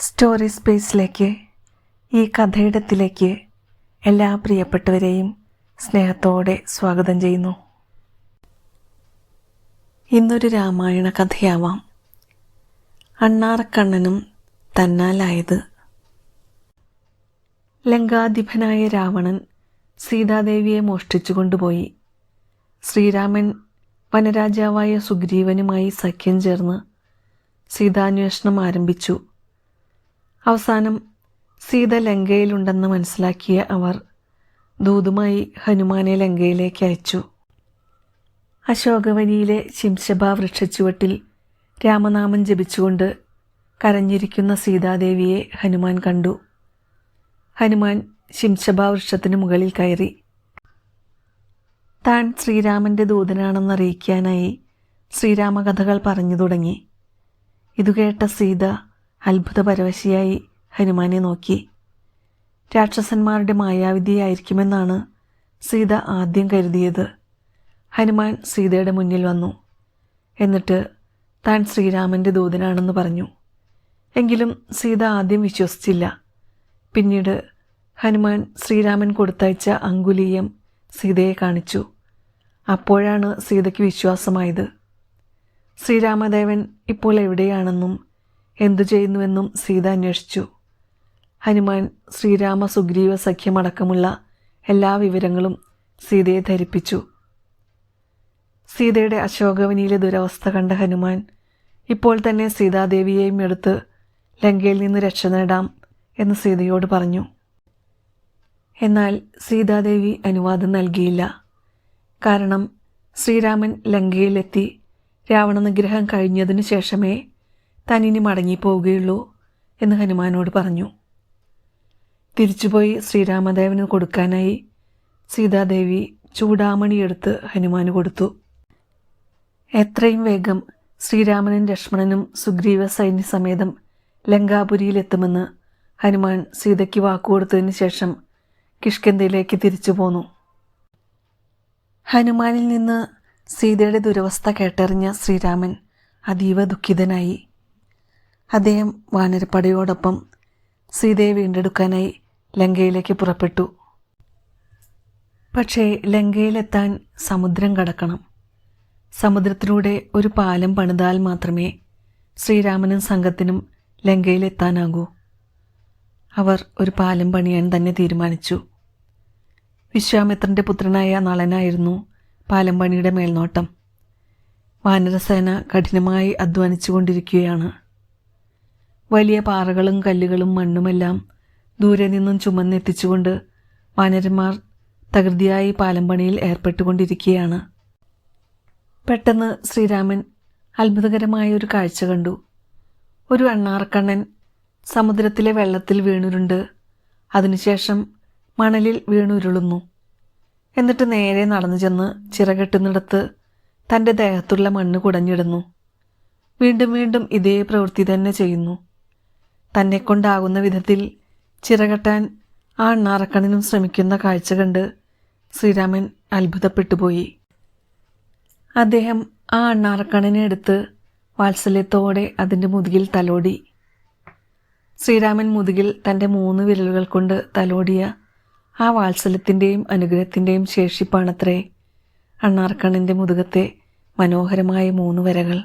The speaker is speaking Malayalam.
സ്റ്റോറി സ്പേസിലേക്ക് ഈ കഥയിടത്തിലേക്ക് എല്ലാ പ്രിയപ്പെട്ടവരെയും സ്നേഹത്തോടെ സ്വാഗതം ചെയ്യുന്നു. ഇന്നൊരു രാമായണ കഥയാവാം. അണ്ണാറക്കണ്ണനും തന്നാലായത്. ലങ്കാധിപനായ രാവണൻ സീതാദേവിയെ മോഷ്ടിച്ചു കൊണ്ടുപോയി. ശ്രീരാമൻ വനരാജാവായ സുഗ്രീവനുമായി സഖ്യം ചേർന്ന് സീതാന്വേഷണം ആരംഭിച്ചു. അവസാനം സീത ലങ്കയിലുണ്ടെന്ന് മനസ്സിലാക്കിയ അവർ ദൂതുമായി ഹനുമാനെ ലങ്കയിലേക്ക് അയച്ചു. അശോകവനിയിലെ ശിംശഭ വൃക്ഷച്ചുവട്ടിൽ രാമനാമം ജപിച്ചുകൊണ്ട് കരഞ്ഞിരിക്കുന്ന സീതാദേവിയെ ഹനുമാൻ കണ്ടു. ഹനുമാൻ ശിംശഭ വൃക്ഷത്തിന് മുകളിൽ കയറി. താൻ ശ്രീരാമന്റെ ദൂതനാണെന്നറിയിക്കാനായി ശ്രീരാമകഥകൾ പറഞ്ഞു തുടങ്ങി. ഇതുകേട്ട സീത അത്ഭുതപരവശിയായി ഹനുമാനെ നോക്കി. രാക്ഷസന്മാരുടെ മായാവിദ്യയായിരിക്കുമെന്നാണ് സീത ആദ്യം കരുതിയത്. ഹനുമാൻ സീതയുടെ മുന്നിൽ വന്നു. എന്നിട്ട് താൻ ശ്രീരാമന്റെ ദൂതനാണെന്ന് പറഞ്ഞു. എങ്കിലും സീത ആദ്യം വിശ്വസിച്ചില്ല. പിന്നീട് ഹനുമാൻ ശ്രീരാമൻ കൊടുത്തയച്ച അങ്കുലീയം സീതയെ കാണിച്ചു. അപ്പോഴാണ് സീതയ്ക്ക് വിശ്വാസമായത്. ശ്രീരാമദേവൻ ഇപ്പോൾ എവിടെയാണെന്നും എന്തു ചെയ്യുന്നുവെന്നും സീത അന്വേഷിച്ചു. ഹനുമാൻ ശ്രീരാമ സുഗ്രീവ സഖ്യമടക്കമുള്ള എല്ലാ വിവരങ്ങളും സീതയെ ധരിപ്പിച്ചു. സീതയുടെ അശോകവനിയിലെ ദുരവസ്ഥ കണ്ട ഹനുമാൻ ഇപ്പോൾ തന്നെ സീതാദേവിയെയും എടുത്ത് ലങ്കയിൽ നിന്ന് രക്ഷ നേടാം എന്ന് സീതയോട് പറഞ്ഞു. എന്നാൽ സീതാദേവി അനുവാദം നൽകിയില്ല. കാരണം ശ്രീരാമൻ ലങ്കയിലെത്തി രാവണ നിഗ്രഹം കഴിഞ്ഞതിനു ശേഷമേ താൻ ഇനി മടങ്ങിപ്പോവുകയുള്ളൂ എന്ന് ഹനുമാനോട് പറഞ്ഞു. തിരിച്ചുപോയി ശ്രീരാമദേവന് കൊടുക്കാനായി സീതാദേവി ചൂടാമണിയെടുത്ത് ഹനുമാന് കൊടുത്തു. എത്രയും വേഗം ശ്രീരാമനും ലക്ഷ്മണനും സുഗ്രീവ സൈന്യസമേതം ലങ്കാപുരിയിലെത്തുമെന്ന് ഹനുമാൻ സീതയ്ക്ക് വാക്കുകൊടുത്തതിന് ശേഷം കിഷ്കിന്ധയിലേക്ക് തിരിച്ചു പോന്നു. ഹനുമാനിൽ നിന്ന് സീതയുടെ ദുരവസ്ഥ കേട്ടറിഞ്ഞ ശ്രീരാമൻ അതീവ ദുഃഖിതനായി. അദ്ദേഹം വാനരപ്പടയോടൊപ്പം സീതയെ വീണ്ടെടുക്കാനായി ലങ്കയിലേക്ക് പുറപ്പെട്ടു. പക്ഷേ ലങ്കയിലെത്താൻ സമുദ്രം കടക്കണം. സമുദ്രത്തിലൂടെ ഒരു പാലം പണിതാൽ മാത്രമേ ശ്രീരാമനും സംഘത്തിനും ലങ്കയിലെത്താനാകൂ. അവർ ഒരു പാലം പണിയാൻ തന്നെ തീരുമാനിച്ചു. വിശ്വാമിത്രന്റെ പുത്രനായ നളനായിരുന്നു പാലം പണിയുടെ മേൽനോട്ടം. വാനരസേന കഠിനമായി അധ്വാനിച്ചുകൊണ്ടിരിക്കുകയാണ്. വലിയ പാറകളും കല്ലുകളും മണ്ണുമെല്ലാം ദൂരെ നിന്നും ചുമന്നെത്തിച്ചുകൊണ്ട് വാനരന്മാർ തകൃതിയായി പാലം പണിയിൽ ഏർപ്പെട്ടുകൊണ്ടിരിക്കുകയാണ്. പെട്ടെന്ന് ശ്രീരാമൻ അത്ഭുതകരമായ ഒരു കാഴ്ച കണ്ടു. ഒരു അണ്ണാർക്കണ്ണൻ സമുദ്രത്തിലെ വെള്ളത്തിൽ വീണുരുണ്ട്. അതിനുശേഷം മണലിൽ വീണുരുളുന്നു. എന്നിട്ട് നേരെ നടന്നു ചെന്ന് ചിറകെട്ടുന്നിടത്ത് തന്റെ ദേഹത്തുള്ള മണ്ണ് കുടഞ്ഞിടുന്നു. വീണ്ടും വീണ്ടും ഇതേ പ്രവൃത്തി തന്നെ ചെയ്യുന്നു. തന്നെക്കൊണ്ടാകുന്ന വിധത്തിൽ ചിറകട്ടാൻ ആ അണ്ണാറക്കണ്ണിനും ശ്രമിക്കുന്ന കാഴ്ച കണ്ട് ശ്രീരാമൻ അത്ഭുതപ്പെട്ടുപോയി. അദ്ദേഹം ആ അണ്ണാറക്കണ്ണിനെ എടുത്ത് വാത്സല്യത്തോടെ അതിന്റെ മുതുകിൽ തലോടി. ശ്രീരാമൻ മുതുകിൽ തന്റെ മൂന്ന് വിരലുകൾ കൊണ്ട് തലോടിയ ആ വാത്സല്യത്തിന്റെയും അനുഗ്രഹത്തിന്റെയും ശേഷിപ്പാണത്രേ അണ്ണാർക്കണ്ണിന്റെ മുതുകത്തെ മനോഹരമായ മൂന്ന് വരകൾ.